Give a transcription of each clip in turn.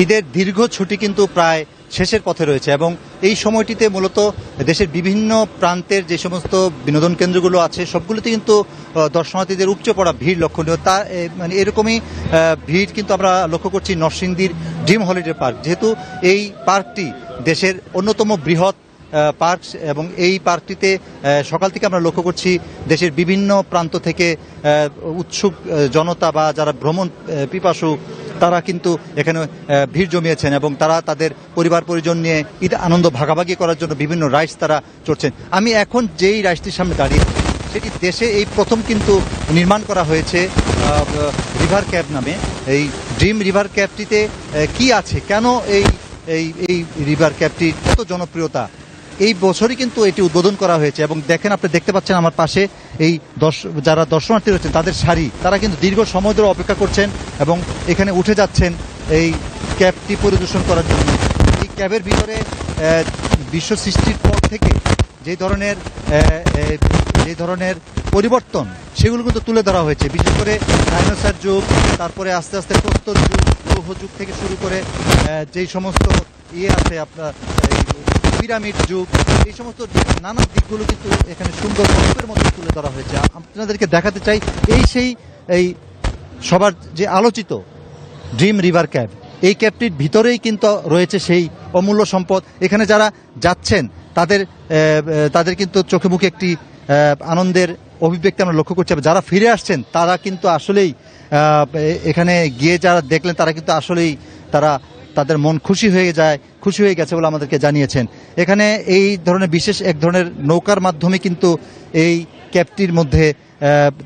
ঈদের দীর্ঘ ছুটি কিন্তু প্রায় শেষের পথে রয়েছে এবং এই সময়টিতে মূলত দেশের বিভিন্ন প্রান্তের যে সমস্ত বিনোদন কেন্দ্রগুলো আছে, সবগুলোতে কিন্তু দর্শনার্থীদের উপচে পড়া ভিড় লক্ষণীয়। তা মানে এরকমই ভিড় কিন্তু আমরা লক্ষ্য করছি নরসিংদীর ড্রিম হলিডে পার্ক। যেহেতু এই পার্কটি দেশের অন্যতম বৃহৎ পার্ক এবং এই পার্কটিতে সকাল থেকে আমরা লক্ষ্য করছি দেশের বিভিন্ন প্রান্ত থেকে উৎসুক জনতা বা যারা ভ্রমণ পিপাসু তারা কিন্তু এখানে ভিড় জমিয়েছেন এবং তারা তাদের পরিবার পরিজন নিয়ে ঈদ আনন্দ ভাগাভাগি করার জন্য বিভিন্ন রাইডস তারা চড়ছেন। আমি এখন যেই রাইডসটির সামনে দাঁড়িয়ে, সেটি দেশে এই প্রথম কিন্তু নির্মাণ করা হয়েছে রিভার ক্যাব নামে। এই ড্রিম রিভার ক্যাবটিতে কি আছে? কেন এই এই এই রিভার ক্যাবটির এত জনপ্রিয়তা? এই বছরই কিন্তু এটি উদ্বোধন করা হয়েছে এবং দেখেন আপনি দেখতে পাচ্ছেন আমার পাশে এই দর্শ, যারা দর্শনার্থী রয়েছেন, তাদের সারি তারা কিন্তু দীর্ঘ সময় ধরে অপেক্ষা করছেন এবং এখানে উঠে যাচ্ছেন এই ক্যাবটি পরিদর্শন করার জন্য। এই ক্যাবের ভিতরে বিশ্ব সৃষ্টির পর থেকে যে ধরনের যে ধরনের পরিবর্তন, সেগুলো কিন্তু তুলে ধরা হয়েছে। বিশেষ করে ডাইনোসর যুগ, তারপরে আস্তে আস্তে প্রস্তর যুগ লৌহ যুগ থেকে শুরু করে যেই সমস্ত ইয়ে আছে আপনার পিরামিড যুগ, এই সমস্ত নানা দিকগুলো কিন্তু এখানে সুন্দর গল্পের মধ্যে তুলে ধরা হয়েছে। আপনাদেরকে দেখাতে চাই, এই সেই, এই সবার যে আলোচিত ড্রিম রিভার ক্যাব, এই ক্যাবটির ভিতরেই কিন্তু রয়েছে সেই অমূল্য সম্পদ। এখানে যারা যাচ্ছেন, তাদের তাদের কিন্তু চোখে মুখে একটি আনন্দের অভিব্যক্তি আমরা লক্ষ্য করছি। যারা ফিরে আসছেন, তারা কিন্তু আসলেই এখানে গিয়ে যারা দেখলেন, তারা কিন্তু আসলেই তারা তাদের মন খুশি হয়ে যায় খুশি হয়ে গেছে বলে আমাদেরকে জানিয়েছেন। এখানে এই ধরনের বিশেষ এক ধরনের নৌকার মাধ্যমে কিন্তু এই ক্যাবটির মধ্যে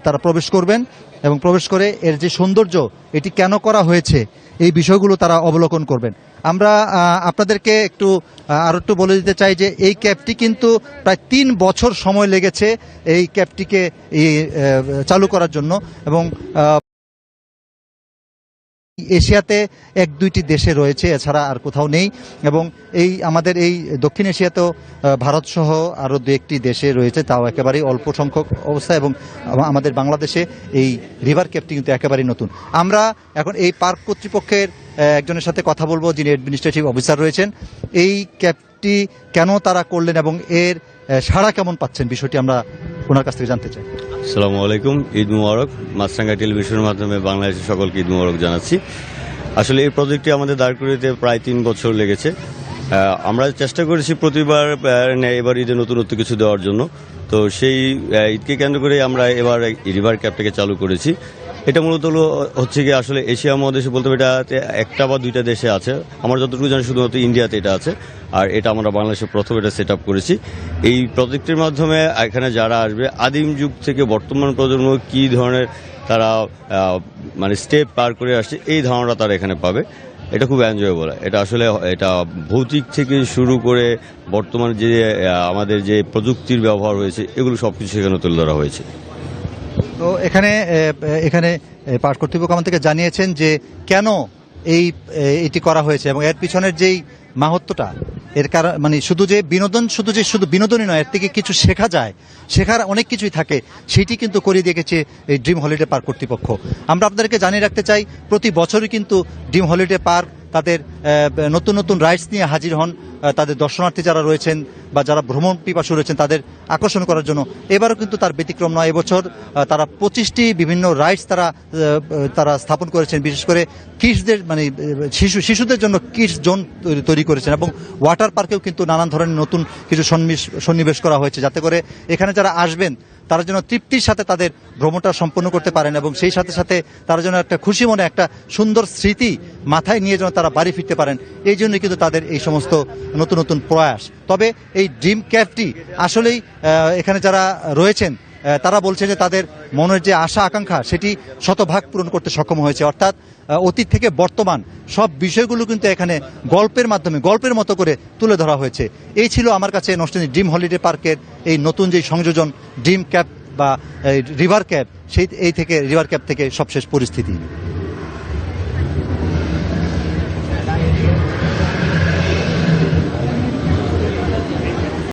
তারা প্রবেশ করবেন এবং প্রবেশ করে এর যে সৌন্দর্য এটি কেন করা হয়েছে এই বিষয়গুলো তারা অবলোকন করবেন। আমরা আপনাদেরকে একটু আহ, আরও একটু বলে দিতে চাই যে এই ক্যাবটি কিন্তু প্রায় তিন বছর সময় লেগেছে এই ক্যাবটিকে চালু করার জন্য এবং এশিয়াতে এক দুইটি দেশে রয়েছে এছাড়া আর কোথাও নেই। এবং এই আমাদের এই দক্ষিণ এশিয়াতেও আহ, ভারত সহ আরও দু একটি দেশে রয়েছে তাও একেবারেই অল্প সংখ্যক অবস্থা এবং আমাদের বাংলাদেশে এই রিভার ক্যাপটি কিন্তু একেবারেই নতুন। আমরা এখন এই পার্ক কর্তৃপক্ষের একজনের সাথে কথা বলব যিনি অ্যাডমিনিস্ট্রেটিভ অফিসার রয়েছেন। এই ক্যাবটি কেন তারা করলেন এবং এর সাড়া কেমন পাচ্ছেন বিষয়টি আমরা ওনার কাছ থেকে জানতে চাই। আসসালামু আলাইকুম, ঈদ মুবারক। মাছরাঙ্গা টেলিভিশনের মাধ্যমে বাংলাদেশের সকলকে ঈদ মুবারক জানাচ্ছি। আসলে এই প্রজেক্টটি আমাদের দাঁড় করিতে প্রায় তিন বছর লেগেছে। আমরা চেষ্টা করেছি প্রতিবার এবার ঈদে নতুনত্ব কিছু দেওয়ার জন্য। তো সেই ঈদকে কেন্দ্র করে আমরা এবার রিভার ক্যাবটাকে চালু করেছি। এটা মূলত হচ্ছে কি আসলে এশিয়া মহাদেশে বলতে এটা একটা বা দুইটা দেশে আছে। আমার যতটুকু জানি শুধুমাত্র ইন্ডিয়াতে এটা আছে, আর এটা আমরা বাংলাদেশে প্রথম এটা সেট করেছি। এই প্রজেক্টের মাধ্যমে এখানে যারা আসবে, আদিম যুগ থেকে বর্তমান প্রজন্ম কি ধরনের তারা মানে স্টেপ পার করে আসছে, এই ধারণাটা তারা এখানে পাবে। এটা খুব এনজয়েবল এটা আসলে এটা ভৌতিক থেকে শুরু করে বর্তমান যে আমাদের যে প্রযুক্তির ব্যবহার হয়েছে, এগুলো সব কিছু সেখানে তুলে ধরা হয়েছে। তো এখানে এখানে পার্ক কর্তৃপক্ষ আমাদেরকে জানিয়েছেন যে কেন এই এটি করা হয়েছে এবং এর পিছনের যেই মাহাত্মটা এর কারণ মানে শুধু যে বিনোদন, শুধু যে শুধু বিনোদনই নয়, এর থেকে কিছু শেখা যায়, শেখার অনেক কিছুই থাকে, সেটি কিন্তু করিয়ে দিয়ে গেছে এই ড্রিম হলিডে পার্ক কর্তৃপক্ষ। আমরা আপনাদেরকে জানিয়ে রাখতে চাই, প্রতি বছরই কিন্তু ড্রিম হলিডে পার্ক তাদের নতুন নতুন রাইডস নিয়ে হাজির হন তাদের দর্শনার্থী যারা রয়েছেন বা যারা ভ্রমণ পিপাসু রয়েছেন, তাদের আকর্ষণ করার জন্য। এবারও কিন্তু তার ব্যতিক্রম নয়, এবছর তারা পঁচিশটি বিভিন্ন রাইডস তারা তারা স্থাপন করেছেন। বিশেষ করে কিডসদের মানে শিশু, শিশুদের জন্য কিডস জোন তৈরি- করেছেন এবং ওয়াটার পার্কেও কিন্তু নানান ধরনের নতুন কিছু সন্নিবেশ করা হয়েছে। যাতে করে এখানে যারা আসবেন তারা যেন তৃপ্তির সাথে তাদের ভ্রমণটা সম্পন্ন করতে পারেন এবং সেই সাথে সাথে তারা যেন একটা খুশি মনে, একটা সুন্দর স্মৃতি মাথায় নিয়ে যেন তারা বাড়ি ফিরতে পারেন। এই জন্য কিন্তু তাদের এই সমস্ত নতুন নতুন প্রয়াস। তবে এই ড্রিম ক্যাবটি আসলেই এখানে যারা রয়েছেন তারা বলছে যে তাদের মনের যে আশা, আকাঙ্ক্ষা, সেটি শতভাগ পূরণ করতে সক্ষম হয়েছে। অর্থাৎ অতীত থেকে বর্তমান সব বিষয়গুলো কিন্তু এখানে গল্পের মাধ্যমে, গল্পের মতো করে তুলে ধরা হয়েছে। এই ছিল আমার কাছে নষ্টনী ড্রিম হলিডে পার্কের এই নতুন যে সংযোজন, ড্রিম ক্যাব বা রিভার ক্যাব সেই, এই থেকে, রিভার ক্যাব থেকে সবশেষ পরিস্থিতি।